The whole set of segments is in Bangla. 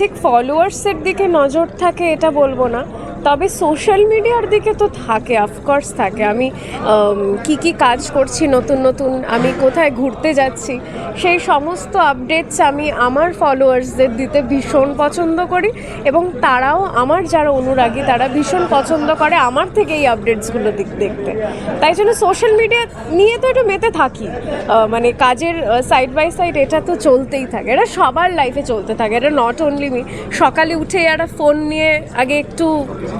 ঠিক ফলোয়ার্সের দিকে নজর থাকে এটা বলব না। তবে সোশ্যাল মিডিয়ার দিকে তো থাকে অফকোর্স থাকে। আমি কি কি কাজ করছি, নতুন নতুন, আমি কোথায় ঘুরতে যাচ্ছি, সেই সমস্ত আপডেটস আমি আমার ফলোয়ার্সদের দিতে ভীষণ পছন্দ করি এবং তারাও আমার যারা অনুরাগী, তারা ভীষণ পছন্দ করে আমার থেকে এই আপডেটসগুলো দিক, দেখতে। তাই জন্য সোশ্যাল মিডিয়া নিয়ে তো একটু মেতে থাকি। মানে কাজের সাইড বাই সাইড এটা তো চলতেই থাকে। এটা সবার লাইফে চলতে থাকে। এটা নট অনলি মি সকালে উঠে একটা ফোন নিয়ে আগে একটু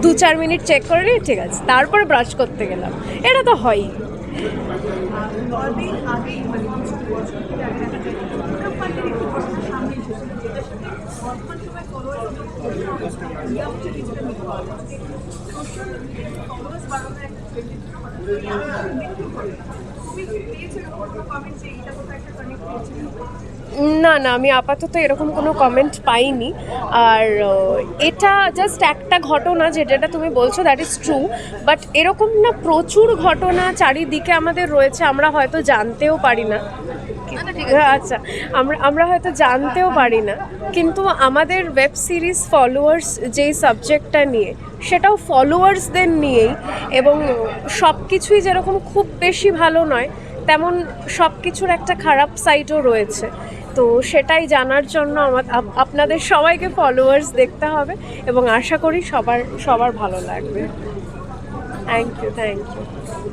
দু চার মিনিট চেক করে নিই ঠিক আছে, তারপরে ব্রাশ করতে গেলাম। এটা তো হয়ই। না না, আমি আপাতত এরকম কোনো কমেন্ট পাইনি। আর এটা জাস্ট একটা ঘটনা যেটা তুমি বলছো দ্যাট ইজ ট্রু বাট এরকম না প্রচুর ঘটনা চারিদিকে আমাদের রয়েছে, আমরা হয়তো জানতেও পারি না। আচ্ছা আমরা আমরা হয়তো জানতেও পারি না কিন্তু আমাদের ওয়েব সিরিজ ফলোয়ার্স যেই সাবজেক্টটা নিয়ে সেটাও ফলোয়ার্সদের নিয়েই এবং সব কিছুই যেরকম খুব বেশি ভালো নয় তেমন সব কিছুর একটা খারাপ সাইডও রয়েছে। তো সেটাই জানার জন্য আমার আপনাদের সবাইকে ফলোয়ার্স দেখতে হবে এবং আশা করি সবার সবার ভালো লাগবে। Thank you thank you